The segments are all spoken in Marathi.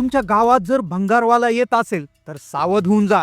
तुमच्या गावात जर भंगारवाला येत असेल तर सावध होऊन जा.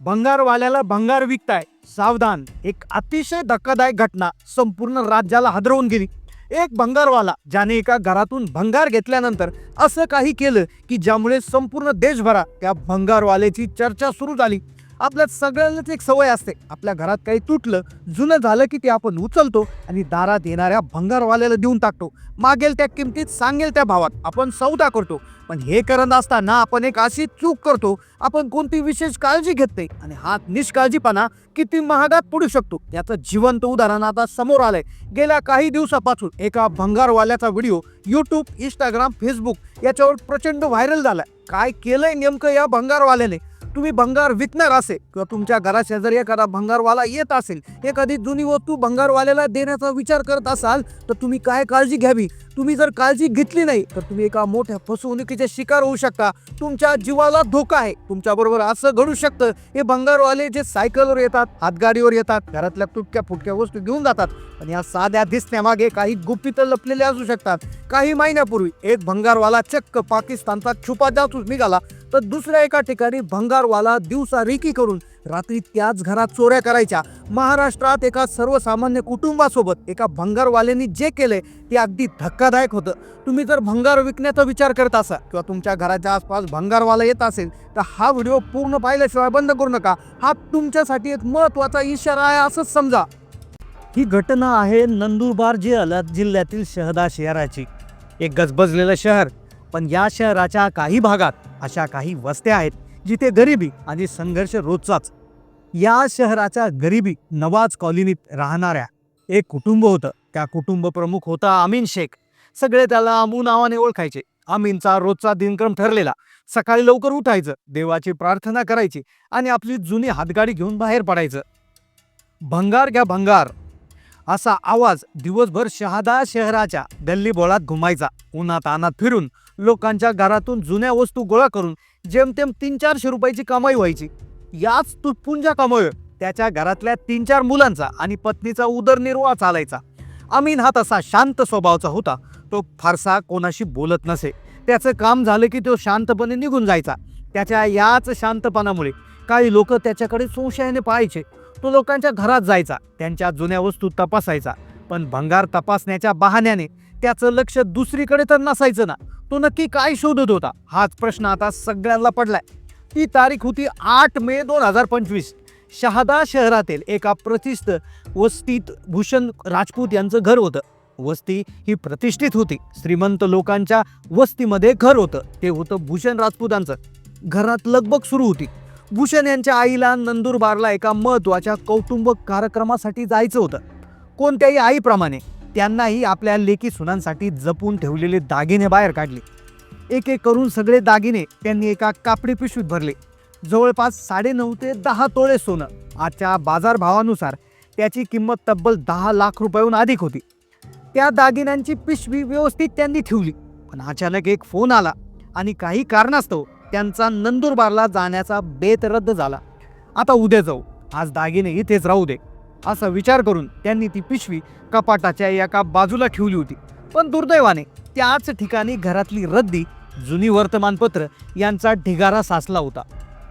भंगारवाल्याला भंगार विकताय. सावधान. एक अतिशय धक्कादायक घटना संपूर्ण राज्याला हादरवून गेली. एक भंगारवाला ज्याने एका घरातून भंगार घेतल्यानंतर असं काही केलं की ज्यामुळे संपूर्ण देशभरात त्या भंगारवाल्याची चर्चा सुरू झाली. आपल्या सगळ्यांनाच एक सवय असते. आपल्या घरात काही तुटलं जुनं झालं की ते आपण उचलतो आणि दारात येणाऱ्या भंगारवाल्याला देऊन टाकतो. मागेल त्या किमतीत सांगेल त्या भावात. आपण सौदा करतो. पण हे करत असताना आपण एक अशी चूक करतो आपण कोणती विशेष काळजी घेत नाही. आणि हा निष्काळजीपणा किती महागात पडू शकतो. याचं जिवंत उदाहरण आता समोर आलंय. गेल्या काही दिवसापासून एका भंगारवाल्याचा व्हिडिओ युट्यूब इंस्टाग्राम फेसबुक याच्यावर प्रचंड व्हायरल झालाय. काय केलंय नेमकं या भंगारवाल्याने? तुम्ही भंगार विकणार असेल किंवा तुमच्या घरा शेजारी एखादा भंगारवाला येत असेल एखादी जुनी वस्तू भंगारवाल्याला देण्याचा विचार करत असाल तर तुम्ही काय काळजी घ्यावी? तुम्ही जर काळजी घेतली नाही तर तुम्ही एका मोठ्या फसवणुकीचे शिकार होऊ शकता. तुमच्या जीवाला धोका आहे. तुमच्या बरोबर असं घडू शकतं. हे भंगारवाले जे सायकलवर येतात हातगाडीवर येतात घरातल्या तुटक्या फुटक्या वस्तू घेऊन जातात पण या साध्या दिसण्यामागे काही गुपित लपलेले असू शकतात. काही महिन्यापूर्वी एक भंगारवाला चक्क पाकिस्तानचा छुपा जासूस निघाला तर दुसऱ्या एका ठिकाणी भंगार भंगारवाला दिवसा रेकी करून रात्री त्याच घरात चोऱ्या करायच्या. महाराष्ट्रात एका सर्वसामान्य कुटुंबासोबत एका भंगारवाल्यांनी जे केलंय ते अगदी धक्कादायक होतं. तुम्ही जर भंगार विकण्याचा विचार करत असाल किंवा तुमच्या घराच्या आसपास भंगारवाला येत असेल तर हा व्हिडिओ पूर्ण पाहिल्याशिवाय बंद करू नका. हा तुमच्यासाठी एक महत्त्वाचा इशारा आहे असंच समजा. ही घटना आहे नंदुरबार जिल्ह्यात जिल्ह्यातील शहदा शहराची. एक गजबजलेलं शहर पण या शहराच्या काही भागात अशा काही वस्त्या आहेत. जिथे गरिबी आणि संघर्ष रोजचाच. या शहराच्या गरिबी नवाज कॉलनीत राहणाऱ्या एक कुटुंब होतं. त्या कुटुंब प्रमुख होता अमीन शेख. सगळे त्याला अमू नावाने ओळखायचे. अमीनचा रोजचा दिनक्रम ठरलेला. सकाळी लवकर उठायचं देवाची प्रार्थना करायची आणि आपली जुनी हातगाडी घेऊन बाहेर पडायचं. भंगार घ्या भंगार. असा आवाज दिवसभर शहादा शहराच्या गल्ली बोळात घुमायचा. उन्हात अनात फिरून लोकांच्या घरातून जुन्या वस्तू गोळा करून जेमतेम तीन चारशे रुपयाची कमाई व्हायची. याच तुटपुंजा कमाई त्याच्या घरातल्या तीन चार मुलांचा आणि पत्नीचा उदरनिर्वाह चालायचा. अमीन हा तसा शांत स्वभावाचा होता. तो फारसा कोणाशी बोलत नसे. त्याचं काम झालं की तो शांतपणे निघून जायचा. त्याच्या याच शांतपणामुळे काही लोक त्याच्याकडे संशयाने पाहायचे. तो लोकांच्या घरात जायचा. त्यांच्या जुन्या वस्तू तपासायचा. पण भंगार तपासण्याच्या बहाण्याने त्याचं लक्ष दुसरीकडे तर नसायचं ना. तो नक्की काय शोधत होता? हाच प्रश्न आता सगळ्यांना पडलाय. ती तारीख होती आठ मे दोन हजार पंचवीस. शहादा शहरातील एका प्रतिष्ठ वस्तीत भूषण राजपूत यांचं घर होतं. वस्ती ही प्रतिष्ठित होती. श्रीमंत लोकांच्या वस्तीमध्ये घर होतं. ते होतं भूषण राजपूतांचं. घरात लगबग सुरू होती. भूषण यांच्या आईला नंदुरबारला एका महत्त्वाच्या कौटुंबिक कार्यक्रमासाठी जायचं होतं. कोणत्याही आईप्रमाणे. त्यांनाही आपल्या लेकी सुनांसाठी जपून ठेवलेले दागिने बाहेर काढले. एक एक करून सगळे दागिने त्यांनी एका कापडी पिशवीत भरले. जवळपास साडेनऊ ते दहा तोळे सोनं. आजच्या बाजारभावानुसार त्याची किंमत तब्बल दहा लाख रुपयाहून अधिक होती. त्या दागिन्यांची पिशवी व्यवस्थित त्यांनी ठेवली. पण अचानक एक फोन आला आणि काही कारणास्तव त्यांचा नंदुरबारला जाण्याचा बेत रद्द झाला. आता उद्या जाऊ. आज दागिने इथेच राहू दे. असा विचार करून त्यांनी ती पिशवी कपाटाच्या एका बाजूला ठेवली होती. पण दुर्दैवाने त्याच ठिकाणी घरातली रद्दी जुनी वर्तमानपत्र यांचा ढिगारा साचला होता.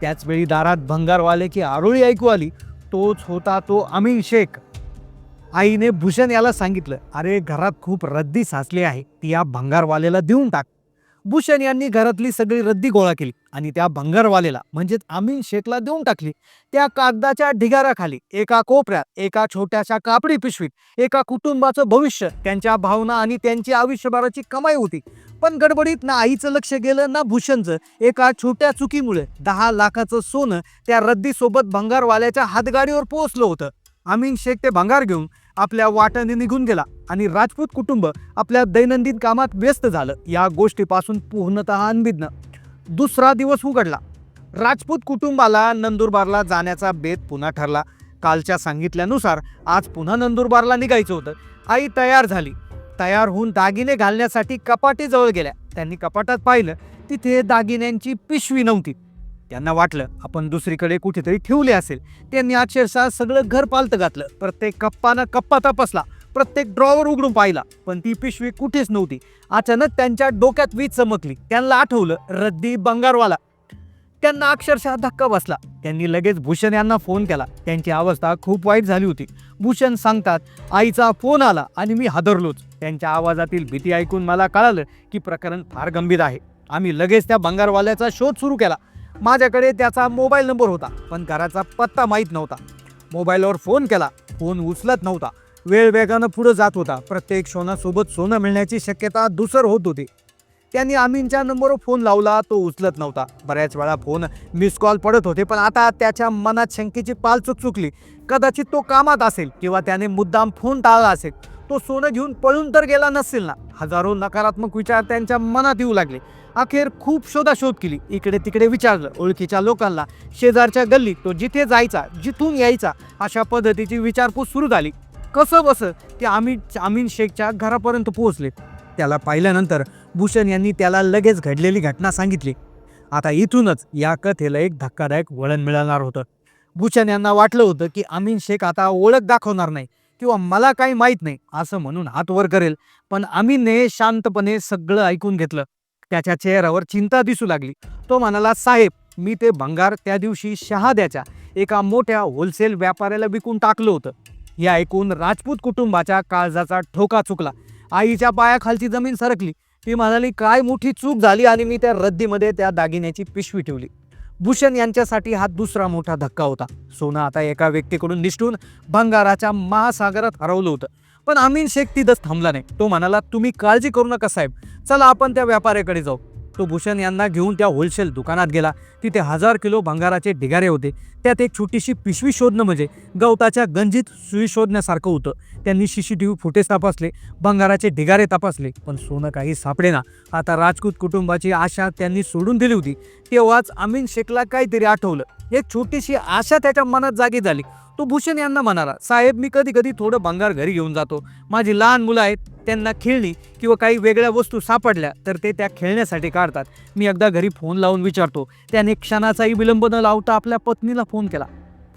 त्याचवेळी दारात भंगारवाले की आरोळी ऐकू आली तोच होता तो अमीन शेख. आईने भूषण याला सांगितलं अरे घरात खूप रद्दी साचली आहे ती या भंगारवाल्याला देऊन टाक. भूषण यांनी घरातली सगळी रद्दी गोळा केली आणि त्या भंगारवाल्याला म्हणजेच अमीन शेखला देऊन टाकली त्या कागदाच्या ढिगाऱ्याखाली एका कोपऱ्यात एका छोट्याशा कापडी पिशवीत एका कुटुंबाचं भविष्य त्यांच्या भावना आणि त्यांची आयुष्यभराची कमाई होती. पण गडबडीत ना आईचं लक्ष गेलं ना भूषणचं. एका छोट्या चुकीमुळे दहा लाखाचं सोनं त्या रद्दीसोबत भंगारवाल्याच्या हातगाडीवर पोहोचलं होतं. अमीन शेख ते भंगार घेऊन आपल्या वाटाने निघून गेला. आणि राजपूत कुटुंब आपल्या दैनंदिन कामात व्यस्त झालं. या गोष्टीपासून पूर्णतः अनभिज्ञ. दुसरा दिवस उघडला. राजपूत कुटुंबाला नंदुरबारला जाण्याचा बेत पुन्हा ठरला. कालच्या सांगितल्यानुसार आज पुन्हा नंदुरबारला निघायचं होतं. आई तयार झाली. तयार होऊन दागिने घालण्यासाठी कपाटीजवळ गेल्या. त्यांनी कपाटात पाहिलं तिथे दागिन्यांची पिशवी नव्हती. त्यांना वाटलं आपण दुसरीकडे कुठेतरी ठेवले असेल. त्यांनी अक्षरशः सगळं घर पालतं घातलं. प्रत्येक कप्पानं कप्पा तपासला. प्रत्येक ड्रॉवर उघडून पाहिला पण ती पिशवी कुठेच नव्हती. अचानक त्यांच्या डोक्यात वीज चमकली. त्यांना आठवलं रद्दी बंगारवाला. त्यांना अक्षरशः धक्का बसला. त्यांनी लगेच भूषण यांना फोन केला. त्यांची अवस्था खूप वाईट झाली होती. भूषण सांगतात आईचा फोन आला आणि मी हादरलोच. त्यांच्या आवाजातील भीती ऐकून मला कळालं की प्रकरण फार गंभीर आहे. आम्ही लगेच त्या बंगारवाल्याचा शोध सुरू केला. माझ्याकडे त्याचा मोबाईल नंबर होता पण घराचा पत्ता माहीत नव्हता. मोबाईलवर फोन केला. फोन उचलत नव्हता. वेळ वेगानं पुढं जात होता. प्रत्येक क्षणासोबत सोनं मिळण्याची शक्यता दुसर होत होती. त्यांनी अमीनच्या नंबरवर फोन लावला तो उचलत नव्हता. बऱ्याच वेळा फोन मिस कॉल पडत होते पण आता त्याच्या मनात शंकेची पालचूक चुकली. कदाचित तो कामात असेल किंवा त्याने मुद्दाम फोन टाळला असेल. तो सोनं घेऊन पळून तर गेला नसेल ना? हजारो नकारात्मक विचार त्यांच्या मनात येऊ लागले. अखेर खूप शोधाशोध केली. इकडे तिकडे विचारलं ओळखीच्या लोकांना. शेजारच्या गल्लीत तो जिथे जायचा जिथून यायचा अशा पद्धतीची विचारपूस सुरू झाली. कसं बसं? ते आम्ही अमीन शेखच्या घरापर्यंत पोहोचले. त्याला पाहिल्यानंतर भूषण यांनी त्याला लगेच घडलेली घटना सांगितली. आता इथूनच या कथेला एक धक्कादायक वळण मिळणार होतं. भूषण यांना वाटलं होतं की अमीन शेख आता ओळख दाखवणार नाही किंवा मला काही माहीत नाही असं म्हणून हात वर करेल पण अमीनने शांतपणे सगळं ऐकून घेतलं. त्याच्या चेहऱ्यावर चिंता दिसू लागली. तो म्हणाला साहेब मी ते भंगार त्या दिवशी शहाद्याच्या एका मोठ्या होलसेल व्यापाऱ्याला विकून टाकलं होतं. हे ऐकून राजपूत कुटुंबाच्या काळजाचा ठोका चुकला. आईच्या पायाखालची जमीन सरकली. ती म्हणाली काय मोठी चूक झाली आणि मी त्या रद्दीमध्ये त्या दागिन्याची पिशवी ठेवली. भूषण यांच्यासाठी हा दुसरा मोठा धक्का होता. सोनं आता एका व्यक्तीकडून निष्ठून भंगाराच्या महासागरात हरवलं होतं. पण अमीन शेख तिथंच थांबला नाही. तो म्हणाला तुम्ही काळजी करू नका साहेब. चला आपण त्या व्यापाऱ्याकडे जाऊ. तो भूषण यांना घेऊन त्या होलसेल दुकानात गेला. तिथे हजार किलो भंगाराचे ढिगारे होते. त्यात एक छोटीशी पिशवी शोधणं म्हणजे गवताच्या गंजीत सुई शोधण्यासारखं होतं. त्यांनी C C T V footage तपासले भंगाराचे ढिगारे तपासले पण सोनं काही सापडेना. आता राजपूत कुटुंबाची आशा त्यांनी सोडून दिली होती. तेव्हाच अमीन शेखला काहीतरी आठवलं. एक छोटीशी आशा त्याच्या मनात जागी झाली. तो भूषण यांना म्हणाला साहेब मी कधी कधी थोडं भंगार घरी घेऊन जातो. माझी लहान मुलं आहेत त्यांना खेळणी किंवा काही वेगळ्या वस्तू सापडल्या तर ते त्या खेळण्यासाठी काढतात. मी एकदा घरी फोन लावून विचारतो. त्याने क्षणाचाही विलंब न लावता आपल्या पत्नीला फोन केला.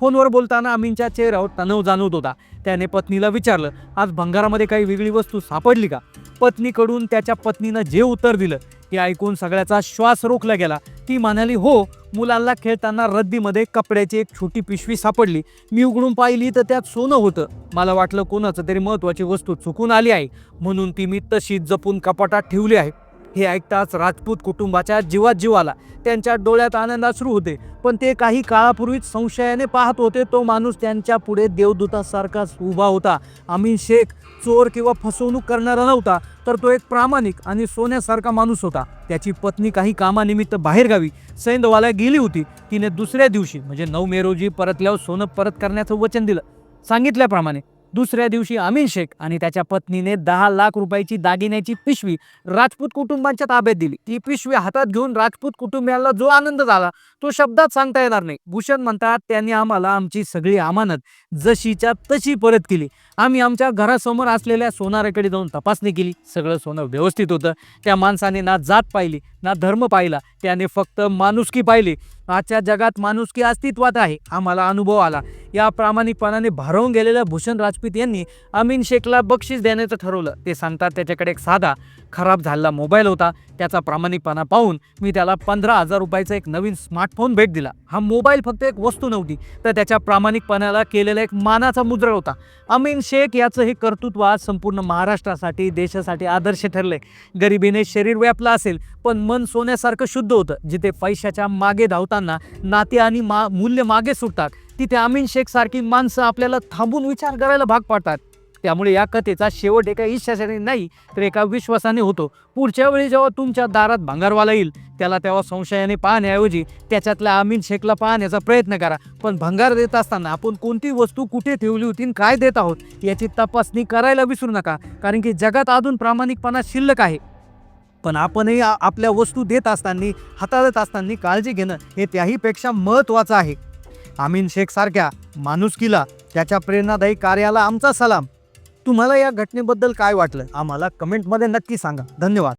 फोनवर बोलताना अमीनच्या चेहऱ्यावर तणाव जाणवत होता. त्याने पत्नीला विचारलं आज भंगारामध्ये काही वेगळी वस्तू सापडली का? पत्नीकडून त्याच्या पत्नीनं जे उत्तर दिलं हे ऐकून सगळ्याचा श्वास रोखला गेला. ती म्हणाली हो मुलांना खेळताना रद्दीमध्ये कपड्याची एक छोटी पिशवी सापडली. मी उघडून पाहिली तर त्यात सोनं होतं. मला वाटलं कोणाचं तरी महत्त्वाची वस्तू चुकून आली आहे. म्हणून ती मी तशीच जपून कपाटात ठेवली आहे. हे ऐकताच राजपूत कुटुंबाच्या जीवात जीवाला त्यांच्या डोळ्यात आनंद अश्रू होते. पण ते काही काळापूर्वीच संशयाने पाहत होते. तो माणूस त्यांच्या पुढे देवदूतासारखाच उभा होता. अमीन शेख चोर किंवा फसवणूक करणारा नव्हता तर तो एक प्रामाणिक आणि सोन्यासारखा माणूस होता. त्याची पत्नी काही कामानिमित्त बाहेरगावी सैंदवाला गेली होती. तिने दुसऱ्या दिवशी म्हणजे नऊ मे रोजी परतल्यावर सोनं परत करण्याचं वचन दिलं. सांगितल्याप्रमाणे दुसऱ्या दिवशी अमीन शेख आणि त्याच्या पत्नीने दहा लाख रुपयाची दागिन्याची पिशवी राजपूत कुटुंबांच्या ताब्यात दिली. ती पिशवी हातात घेऊन राजपूत कुटुंबियांना जो आनंद झाला तो शब्दात सांगता येणार नाही. भूषण म्हणतात त्यांनी आम्हाला आमची सगळी अमानत जशीच्या तशी परत केली. आम्ही आमच्या घरासमोर असलेल्या सोनाराकडे जाऊन तपासणी केली. सगळं सोनं व्यवस्थित होतं. त्या माणसाने ना जात पाहिली ना धर्म पाहिला त्याने फक्त माणुसकी पाहिली. आजच्या जगात माणुसकी अस्तित्वात आहे आम्हाला अनुभव आला. या प्रामाणिकपणाने भारावून गेलेल्या भूषण राजपूत यांनी अमीन शेखला बक्षीस देण्याचं ठरवलं. ते सांगतात त्याच्याकडे एक साधा खराब झालेला मोबाईल होता त्याचा प्रामाणिकपणा पाहून मी त्याला पंधरा हजार रुपयाचा एक नवीन स्मार्टफोन भेट दिला. हा मोबाईल फक्त एक वस्तू नव्हती तर त्याच्या प्रामाणिकपणाला केलेला एक मानाचा मुद्रा होता. अमीन शेख याचं हे कर्तृत्व आज संपूर्ण महाराष्ट्रासाठी देशासाठी आदर्श ठरले गरिबीने शरीर व्यापलं असेल पण मन सोन्यासारखं शुद्ध होतं जिथे पैशाच्या मागे धावताना नाते आणि मा मूल्य मागे सुटतात तिथे अमीन शेख सारखी माणसं आपल्याला थांबून विचार करायला भाग पाडतात. त्यामुळे या कथेचा शेवट एका ईश्वासाने नाही तर एका विश्वासाने होतो. पुढच्या वेळी जेव्हा तुमच्या दारात भांगारवाला येईल त्याला तेव्हा संशयाने पाहण्याऐवजी त्याच्यातल्या अमीन शेखला पाहण्याचा प्रयत्न करा. पण भंगार देत असताना आपण कोणती वस्तू कुठे ठेवली होती आणि काय देत आहोत याची तपासणी करायला विसरू नका. कारण की जगात अजून प्रामाणिकपणा शिल्लक आहे. पण आपणही आपल्या वस्तू देत असताना हाताळत असताना काळजी घेणं हे त्याहीपेक्षा महत्त्वाचं आहे. अमीन शेख सारख्या माणुसकीला त्याच्या प्रेरणादायी कार्याला आमचा सलाम. तुम्हाला या घटनेबद्दल काय वाटलं? आम्हाला कमेंटमध्ये नक्की सांगा. धन्यवाद.